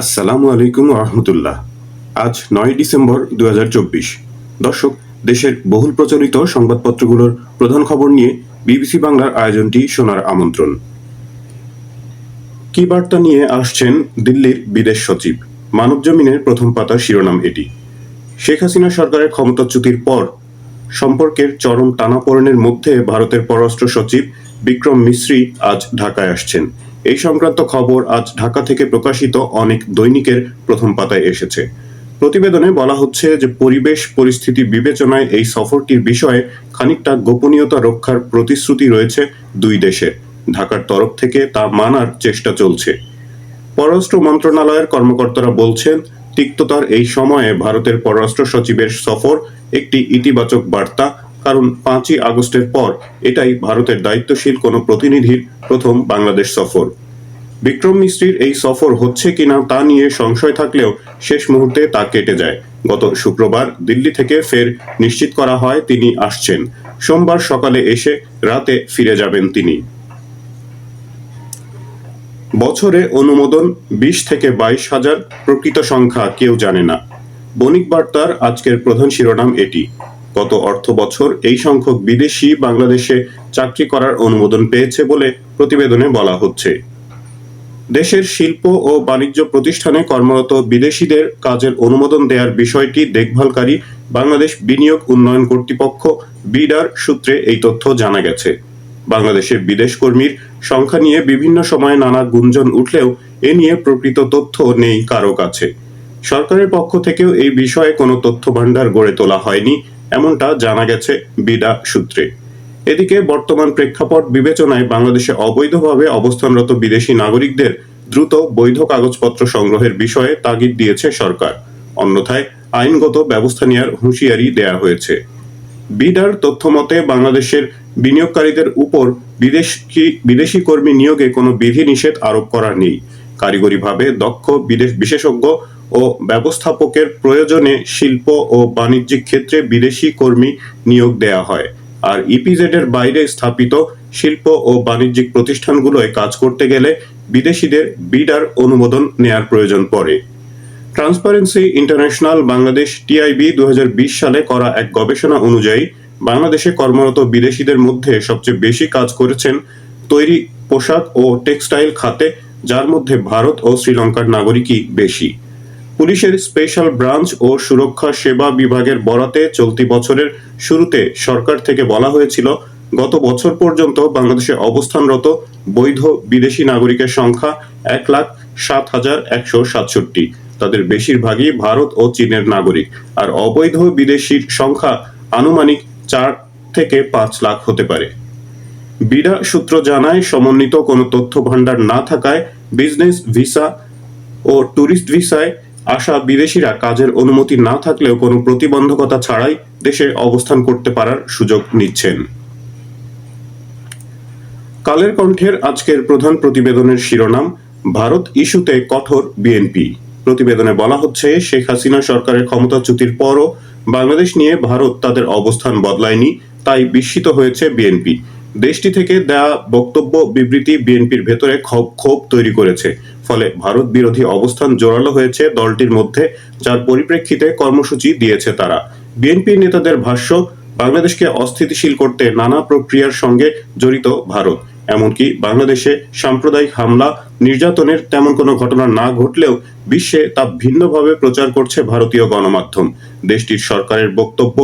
আসসালামু আলাইকুম রহমতুল্লাহ। আজ নয় ডিসেম্বর দু দর্শক, দেশের বহুল প্রচলিত সংবাদপত্রগুলোর প্রধান খবর নিয়ে বিবিসি বাংলার আয়োজনটি শোনার আমন্ত্রণ। কি বার্তা নিয়ে আসছেন দিল্লির বিদেশ সচিব? মানবজমিনের প্রথম পাতার শিরোনাম এটি। শেখ হাসিনা সরকারের ক্ষমতাচ্যুতির পর সম্পর্কের চরম টানাপোড়েনের মধ্যে ভারতের পররাষ্ট্র সচিব বিক্রম মিশ্রি আজ ঢাকায় আসছেন। এই সংক্রান্ত খবর আজ ঢাকা থেকে প্রকাশিত অনেক দৈনিকের প্রথম পাতায় এসেছে। প্রতিবেদনে বলা হচ্ছে যে পরিবেশ, পরিস্থিতি বিবেচনায় এই সফরটির বিষয়ে খানিকটা গোপনীয়তা রক্ষার প্রতিশ্রুতি রয়েছে দুই দেশের ঢাকার তরফ থেকে তা মানার চেষ্টা চলছে। পররাষ্ট্র মন্ত্রণালয়ের কর্মকর্তারা বলছেন, তিক্ততার এই সময়ে ভারতের পররাষ্ট্র সচিবের সফর একটি ইতিবাচক বার্তা কারণ পাঁচই আগস্টের পর এটাই ভারতের দায়িত্বশীল কোনো প্রতিনিধির প্রথম বাংলাদেশ সফর। বিক্রম মিস্ত্রির এই সফর হচ্ছে কিনা তা নিয়ে সংশয় থাকলেও শেষ মুহূর্তে তা কেটে যায়। গত শুক্রবার দিল্লি থেকে ফের নিশ্চিত করা হয় তিনি আসছেন। সোমবার সকালে এসে রাতে ফিরে যাবেন তিনি। বছরে অনুমোদন বিশ থেকে বাইশ হাজার, প্রকৃত সংখ্যা কেউ জানে না। বণিক বার্তার আজকের প্রধান শিরোনাম এটি। গত অর্থ বছর এই সংখ্যক বিদেশি বাংলাদেশে চাকরি করার অনুমোদন পেয়েছে বলে প্রতিবেদনে বলা হচ্ছে। দেশের শিল্প ও বাণিজ্য প্রতিষ্ঠানে কর্মরত বিদেশিদের কাজের অনুমোদন দেওয়ার বিষয়টি দেখভালকারী বাংলাদেশ বিনিয়োগ উন্নয়ন কর্তৃপক্ষ, বিডার সূত্রে এই তথ্য জানা গেছে। বাংলাদেশের বিদেশ কর্মীর সংখ্যা নিয়ে বিভিন্ন সময়ে নানা গুঞ্জন উঠলেও এ নিয়ে প্রকৃত তথ্য নেই কারও কাছে। সরকারের পক্ষ থেকেও এই বিষয়ে কোনো তথ্য ভাণ্ডার গড়ে তোলা হয়নি এমনটা জানা গেছে বিডা সূত্রে। এদিকে বর্তমান প্রেক্ষাপট বিবেচনায় বাংলাদেশে অবৈধভাবে অবস্থানরত বিদেশি নাগরিকদের দ্রুত বৈধ কাগজপত্র সংগ্রহের বিষয়ে তাগিদ দিয়েছে সরকার। অন্যথায় আইনগত ব্যবস্থা নেওয়ার হুঁশিয়ারি দেয়া হয়েছে। বিডার তথ্য মতে বাংলাদেশের বিনিয়োগকারীদের উপর বিদেশি বিদেশি কর্মী নিয়োগে কোনো বিধি নিষেধ আরোপ করা নেই। কারিগরিভাবে দক্ষ বিদেশ বিশেষজ্ঞ ও ব্যবস্থাপকের প্রয়োজনে শিল্প ও বাণিজ্যিক ক্ষেত্রে বিদেশি কর্মী নিয়োগ দেয়া হয়। আর ইপিজেড এর বাইরে স্থাপিত শিল্প ও বাণিজ্যিক প্রতিষ্ঠানগুলোয় কাজ করতে গেলে বিদেশিদের বিডার অনুমোদন নেয়ার প্রয়োজন পড়ে। ট্রান্সপারেন্সি ইন্টারন্যাশনাল বাংলাদেশ টিআইবি দু হাজার বিশ সালে করা এক গবেষণা অনুযায়ী বাংলাদেশে কর্মরত বিদেশিদের মধ্যে সবচেয়ে বেশি কাজ করেছেন তৈরি পোশাক ও টেক্সটাইল খাতে, যার মধ্যে ভারত ও শ্রীলঙ্কার নাগরিকই বেশি। পুলিশের স্পেশাল ব্রাঞ্চ ও সুরক্ষা সেবা বিভাগের বরাতে চলতি বছরের শুরুতে সরকার থেকে বলা হয়েছিল, গত বছর পর্যন্ত বাংলাদেশে অবস্থানরত বৈধ বিদেশি নাগরিকের সংখ্যা এক লাখ সাত হাজার একশো সাতষট্টি। তাদের বেশিরভাগই ভারত ও চীনের নাগরিক। আর অবৈধ বিদেশির সংখ্যা আনুমানিক চার থেকে পাঁচ লাখ হতে পারে। বিডা সূত্র জানায়, সমন্বিত কোনো তথ্য ভাণ্ডার না থাকায় বিজনেস ভিসা ও ট্যুরিস্ট ভিসায় আসা বিদেশিরা কাজের অনুমতি না থাকলেও কোনো প্রতিবন্ধকতা ছাড়াই দেশে অবস্থান করতে পারার সুযোগ নিচ্ছেন। কালের কণ্ঠের আজকের প্রধান প্রতিবেদনের শিরোনাম, ভারত ইস্যুতে কঠোর বিএনপি। প্রতিবেদনে বলা হচ্ছে, শেখ হাসিনা সরকারের ক্ষমতাচ্যুতির পরও বাংলাদেশ নিয়ে ভারত তাদের অবস্থান বদলায়নি, তাই বিস্মিত হয়েছে বিএনপি। দেশটি থেকে দেয়া বক্তব্য বিবৃতি বিএনপির ভেতরে ক্ষোভ ক্ষোভ তৈরি করেছে। ফলে ভারত বিরোধী অবস্থান জোরালো হয়েছে দলটির মধ্যে, যার পরিপ্রেক্ষিতে কর্মসূচি দিয়েছে তারা। বিএনপি নেতাদের ভাষ্য, বাংলাদেশকে অস্থিতিশীল করতে নানা প্রক্রিয়ার সঙ্গে জড়িত ভারত। এমনকি বাংলাদেশে সাম্প্রদায়িক হামলা, নির্যাতনের তেমন কোনো ঘটনা না ঘটলেও বিশ্বে তা ভিন্নভাবে প্রচার করছে ভারতীয় গণমাধ্যম। দেশটির সরকারের বক্তব্য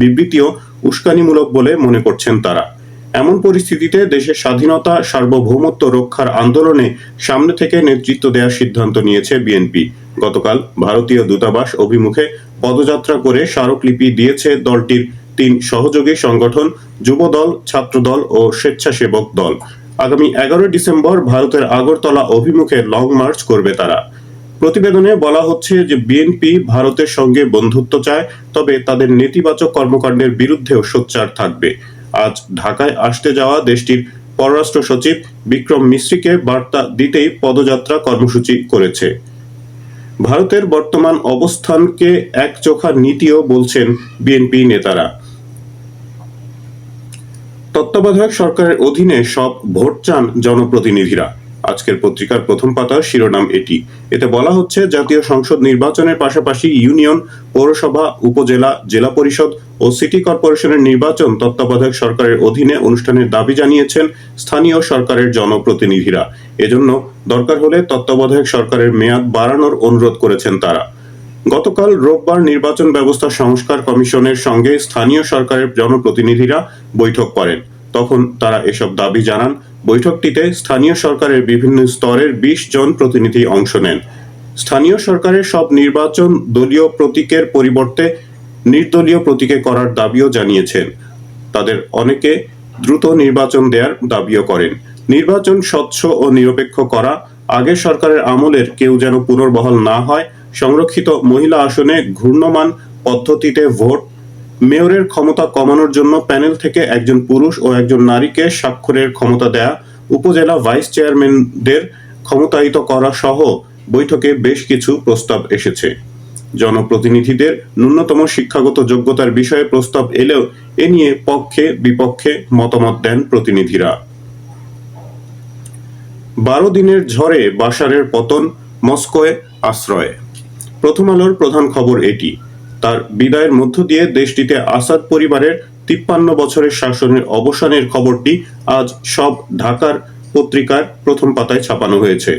বিবৃতিও উস্কানিমূলক বলে মনে করছেন তারা। এমন পরিস্থিতিতে দেশের স্বাধীনতা, সার্বভৌমত্ব রক্ষার আন্দোলনে সামনে থেকে নেতৃত্ব দেওয়ার সিদ্ধান্ত নিয়েছে বিএনপি। গতকাল ভারতীয় দূতাবাস অভিমুখে পদযাত্রা করে স্মারকলিপি দিয়েছে দলটির তিন সহযোগী সংগঠন, যুবদল, ছাত্রদল ও স্বেচ্ছাসেবক দল। আগামী এগারোই ডিসেম্বর ভারতের আগরতলা অভিমুখে লং মার্চ করবে তারা। প্রতিবেদনে বলা হচ্ছে যে বিএনপি ভারতের সঙ্গে বন্ধুত্ব চায়, তবে তাদের নেতিবাচক কর্মকাণ্ডের বিরুদ্ধেও সোচ্চার থাকবে। আজ ঢাকায় আসতে যাওয়া দেশটির পররাষ্ট্র সচিব বিক্রম মিশ্রিকে বার্তা দিতেই পদযাত্রা কর্মসূচি করেছে। ভারতের বর্তমান অবস্থানকে এক চোখা নীতিও বলছেন বিএনপি নেতারা। তত্ত্বাবধায়ক সরকারের অধীনে সব ভোট চান জনপ্রতিনিধিরা। আজকের পত্রিকার প্রথম পাতার শিরোনাম এটি। এতে বলা হচ্ছে, জাতীয় সংসদ নির্বাচনের পাশাপাশি ইউনিয়ন, পৌরসভা, উপজেলা, জেলা পরিষদ ও সিটি কর্পোরেশনের নির্বাচন তত্ত্বাবধায়ক সরকারের অধীনে অনুষ্ঠানের দাবি জানিয়েছেন স্থানীয় সরকারের জনপ্রতিনিধিরা। এজন্য দরকার হলে তত্ত্বাবধায়ক সরকারের মেয়াদ বাড়ানোর অনুরোধ করেছেন তারা। গতকাল রোববার নির্বাচন ব্যবস্থা সংস্কার কমিশনের সঙ্গে স্থানীয় সরকারের জনপ্রতিনিধিরা বৈঠক করেন। তখন তারা এসব দাবি জানান। বৈঠকটিতে স্থানীয় সরকারের বিভিন্ন স্তরের বিশ জন প্রতিনিধি অংশ নেন। স্থানীয় সরকারের সব নির্বাচন দলীয় প্রতীকের পরিবর্তে নির্দলীয় প্রতীকে করার দাবিও জানিয়েছেন। তাদের অনেকে দ্রুত নির্বাচন দেওয়ার দাবিও করেন। নির্বাচন স্বচ্ছ ও নিরপেক্ষ করা আগের সরকারের আমলের কেউ যেন পুনর্বহাল না হয়, সংরক্ষিত মহিলা আসনে ঘূর্ণমান পদ্ধতিতে ভোট মেয়রের ক্ষমতা কমানোর জন্য প্যানেল থেকে একজন পুরুষ ও একজন নারীকে স্বাক্ষরের ক্ষমতা দেয়া, উপজেলা ভাইস চেয়ারম্যানদের ক্ষমতায়িত করা সহ বৈঠকে বেশ কিছু প্রস্তাব এসেছে। জনপ্রতিনিধিদের ন্যূনতম শিক্ষাগত যোগ্যতার বিষয়ে প্রস্তাব এলেও এ নিয়ে পক্ষে বিপক্ষে মতামত দেন প্রতিনিধিরা। বারো দিনের ঝড়ে বাশারের পতন, মস্কোয় আশ্রয়। প্রথম আলোর প্রধান খবর এটি। তার বিদায়ের মধ্য দিয়ে দেশটিতে আসাদ পরিবারের তিপ্পান্ন বছরের শাসনের অবসানের খবরটি আজ সব ঢাকার পত্রিকার প্রথম পাতায় ছাপানো হয়েছে।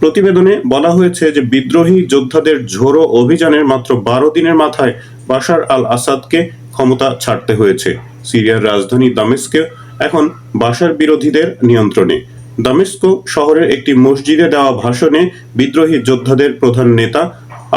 প্রতিবেদনে বলা হয়েছে যে বিদ্রোহী যোদ্ধাদের ঝোড়ো অভিযানের মাত্র বারো দিনের মাথায় বাশার আল আসাদকে ক্ষমতা ছাড়তে হয়েছে। সিরিয়ার রাজধানী দামেস্কে এখন বাশার বিরোধীদের নিয়ন্ত্রণে। দামেস্কো শহরের একটি মসজিদে দেওয়া ভাষণে বিদ্রোহী যোদ্ধাদের প্রধান নেতা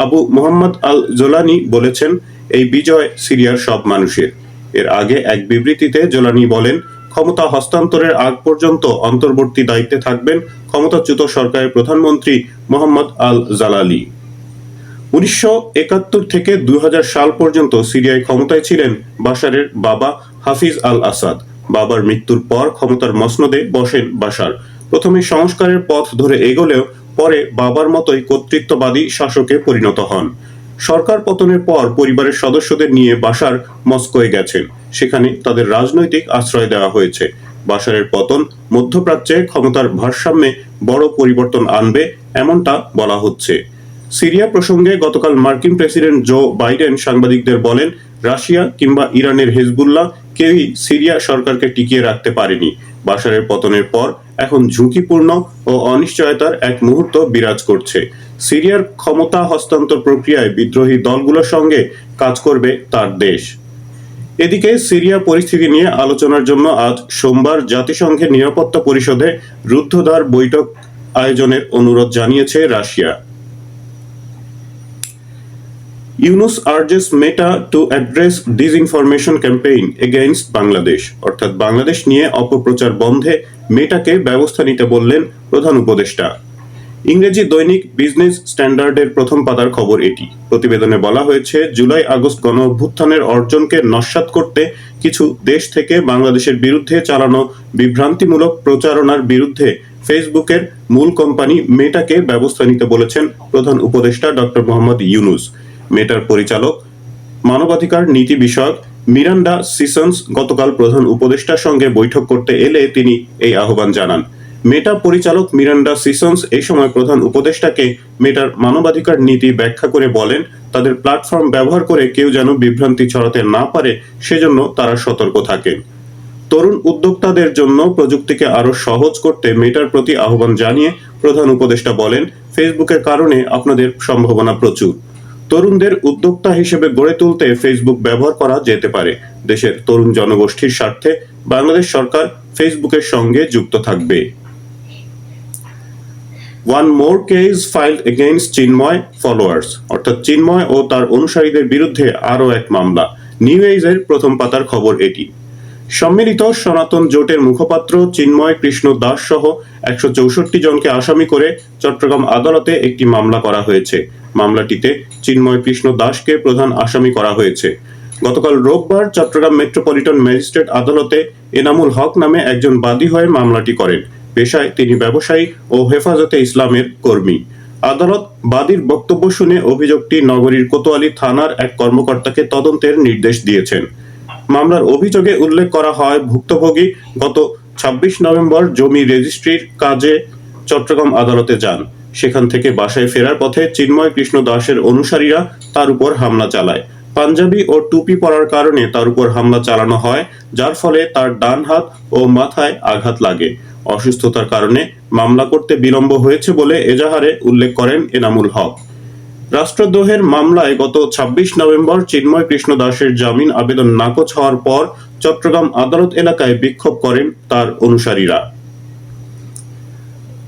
আবু মোহাম্মদ আল জোলানি বলেছেন, এই বিজয় সিরিয়ার সব মানুষের। এর আগে এক বিবৃতিতে জোলানি বলেন, ক্ষমতা হস্তান্তরের আগ পর্যন্ত অন্তর্বর্তী দায়িত্বে থাকবেন ক্ষমতাচ্যুত সরকারের প্রধানমন্ত্রী মোহাম্মদ আল জালালি উনিশশো একাত্তর থেকে দুই হাজার সাল পর্যন্ত সিরিয়ায় ক্ষমতায় ছিলেন বাশারের বাবা হাফিজ আল আসাদ বাবার মৃত্যুর পর ক্ষমতার মসনদে বসেন বাশার। প্রথমে সংস্কারের পথ ধরে এগোলেও পরে বাবার মতোই কর্তৃত্ববাদী শাসকে পরিণত হন। সরকার পতনের পর পরিবারের সদস্যদের নিয়ে বাশার মস্কোয় গেছেন। সেখানে তাদের রাজনৈতিক আশ্রয় দেওয়া হয়েছে। বাশারের পতন মধ্যপ্রাচ্যে ক্ষমতার ভারসাম্যে বড় পরিবর্তন আনবে এমনটা বলা হচ্ছে। সিরিয়া প্রসঙ্গে গতকাল মার্কিন প্রেসিডেন্ট জো বাইডেন সাংবাদিকদের বলেন, রাশিয়া কিংবা ইরানের হেজবুল্লাহ কেউই সিরিয়া সরকারকে টিকিয়ে রাখতে পারেনি। বাশারের পতনের পর এখন ঝুঁকিপূর্ণ ও অনিশ্চয়তার এক মুহূর্ত বিরাজ করছে। সিরিয়ার ক্ষমতা হস্তান্তর প্রক্রিয়ায় বিদ্রোহী দলগুলোর সঙ্গে কাজ করবে তার দেশ। এদিকে সিরিয়া পরিস্থিতি নিয়ে আলোচনার জন্য আজ সোমবার জাতিসংঘের নিরাপত্তা পরিষদে রুদ্ধদ্বার বৈঠক আয়োজনের অনুরোধ জানিয়েছে Russia. Yunus urges Meta to address disinformation campaign against Bangladesh, অর্থাৎ বাংলাদেশ নিয়ে অপপ্রচার বন্ধে মেটাকে ব্যবস্থা নিতে বললেন প্রধান উপদেষ্টা। ইংরেজি দৈনিক বিজনেস স্ট্যান্ডার্ডের প্রথম পাতার খবর এটি। প্রতিবেদনে বলা হয়েছে, জুলাই আগস্ট গণ অভ্যুত্থানের অর্জনকে নস্যাৎ করতে কিছু দেশ থেকে বাংলাদেশের বিরুদ্ধে চালানো বিভ্রান্তিমূলক প্রচারণার বিরুদ্ধে ফেসবুকের মূল কোম্পানি মেটাকে ব্যবস্থা নিতে বলেছেন প্রধান উপদেষ্টা ডক্টর মোহাম্মদ ইউনুস। মেটার পরিচালক, মানবাধিকার নীতি বিষয়ক মিরান্ডা সিসন্স গতকাল প্রধান উপদেষ্টার সঙ্গে বৈঠক করতে এলে তিনি এই আহ্বান জানান। মেটা পরিচালক মিরান্ডা সিসন্স এই সময় প্রধান উপদেষ্টাকে মেটার মানবাধিকার নীতি ব্যাখ্যা করে বলেন, তাদের প্ল্যাটফর্ম ব্যবহার করে কেউ যেন বিভ্রান্তি ছড়াতে না পারে, সেজন্য তারা সতর্ক থাকেন। তরুণ উদ্যোক্তাদের জন্য প্রযুক্তিকে আরও সহজ করতে মেটার প্রতি আহ্বান জানিয়ে প্রধান উপদেষ্টা বলেন, ফেসবুকের কারণে আপনাদের সম্ভাবনা প্রচুর। তরুণদের উদ্যোক্তা হিসেবে গড়ে তুলতে ফেসবুক ব্যবহার করা যেতে পারে। দেশের তরুণ জনগোষ্ঠীর স্বার্থে বাংলাদেশ সরকার ফেসবুকের সঙ্গে যুক্ত থাকবে। One more case filed against Chinmoy followers অর্থাৎ চিন্ময় ও তার অনুসারীদের বিরুদ্ধে আরও এক মামলা। নিউ এজের প্রথম পাতার খবর এটি। সম্মিলিত সনাতন জোটের মুখপাত্র চিন্ময় কৃষ্ণ দাস সহ একশো চৌষট্টি জনকে আসামি করে চট্টগ্রাম আদালতে একটি মামলা করা হয়েছে। মামলাটিতে চিন্ময় কৃষ্ণ দাসকে প্রধান আসামি করা হয়েছে। গতকাল রোববার চট্টগ্রাম মেট্রোপলিটন ম্যাজিস্ট্রেট আদালতে এনামুল হক নামে একজন বাদী হয়ে মামলাটি করেন। পেশায় তিনি ব্যবসায়ী ও হেফাজতে ইসলামের কর্মী। আদালত বাদীর বক্তব্য শুনে অভিযোগটি নগরীর কোতোয়ালি থানার এক কর্মকর্তাকে তদন্তের নির্দেশ দিয়েছেন। মামলার অভিযোগে উল্লেখ করা হয়, ভুক্তভোগী গত ছাব্বিশ নভেম্বর জমি রেজিস্ট্রির কাজে চট্টগ্রাম আদালতে যান। সেখান থেকে বাসায় ফেরার পথে চিন্ময় কৃষ্ণ দাসের অনুসারীরা তার উপর হামলা চালায়। পাঞ্জাবি ও টুপি পরার কারণে তার উপর হামলা চালানো হয়, যার ফলে তার ডান হাত ও মাথায় আঘাত লাগে। অসুস্থতার কারণে মামলা করতে বিলম্ব হয়েছে বলে এজাহারে উল্লেখ করেন এনামুল হক। রাষ্ট্রদ্রোহের মামলায় গত ২৬ নভেম্বর চিন্ময় কৃষ্ণ দাসের জামিন আবেদন নাকচ হওয়ার পর চট্টগ্রাম আদালত এলাকায় বিক্ষোভ করেন তার অনুসারীরা।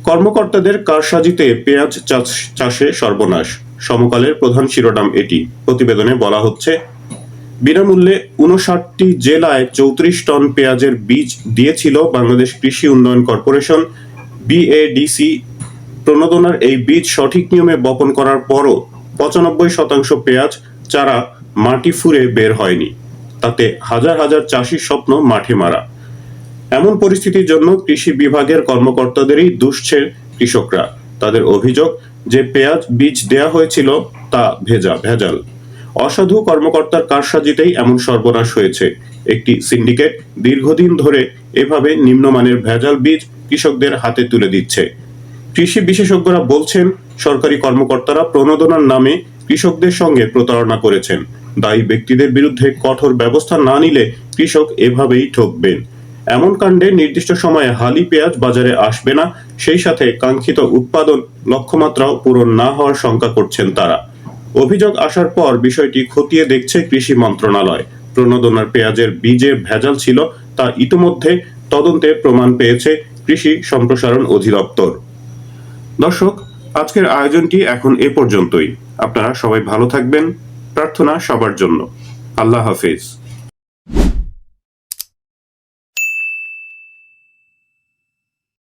কর্মকর্তাদের কারসাজিতে পেঁয়াজ চাষ- চাষে সর্বনাশ। সমকালের প্রধান শিরোনাম এটি। প্রতিবেদনে বলা হচ্ছে, বিনামূল্যে উনষাটটি জেলায় চৌত্রিশ টন পেঁয়াজের বীজ দিয়েছিল বাংলাদেশ কৃষি উন্নয়ন কর্পোরেশন বিএডিসি প্রণোদনার এই বীজ সঠিক নিয়মে বপন করার পরও পঁচানব্বই শতাংশ পেঁয়াজ চারা মাটি ফুঁড়ে বের হয়নি। তাতে হাজার হাজার চাষির স্বপ্ন মাঠে মারা। এমন পরিস্থিতির জন্য কৃষি বিভাগের কর্মকর্তাদেরই দুষছে কৃষকরা। তাদের অভিযোগ, যে পেঁয়াজ বীজ দেয়া হয়েছিল তা ভেজা, ভেজাল। অসাধু কর্মকর্তার কারসাজিতেই এমন সর্বনাশ হয়েছে। একটি সিন্ডিকেট দীর্ঘদিন ধরে এভাবে নিম্নমানের ভেজাল বীজ কৃষকদের হাতে তুলে দিচ্ছে। কৃষি বিশেষজ্ঞরা বলছেন, সরকারি কর্মকর্তারা প্রণোদনার নামে কৃষকদের সঙ্গে প্রতারণা করেছেন। দায়ী ব্যক্তিদের বিরুদ্ধে কঠোর ব্যবস্থা না নিলে কৃষক এভাবেই ঠকবেন। এমন কাণ্ডে নির্দিষ্ট সময়ে হালি পেঁয়াজ বাজারে আসবে না, সেই সাথে কাঙ্ক্ষিত উৎপাদন লক্ষ্যমাত্রাও পূরণ না হওয়ার শঙ্কা করছেন তারা। অভিযোগ আসার পর বিষয়টি খতিয়ে দেখছে কৃষি মন্ত্রণালয়। প্রণোদনার পেঁয়াজের বীজে ভেজাল ছিল, তা ইতোমধ্যে তদন্তে প্রমাণ পেয়েছে কৃষি সম্প্রসারণ অধিদপ্তর। দর্শক, আজকের আয়োজনটি এখন এ পর্যন্তই। আপনারা সবাই ভালো থাকবেন। প্রার্থনা সবার জন্য। আল্লাহ হাফেজ।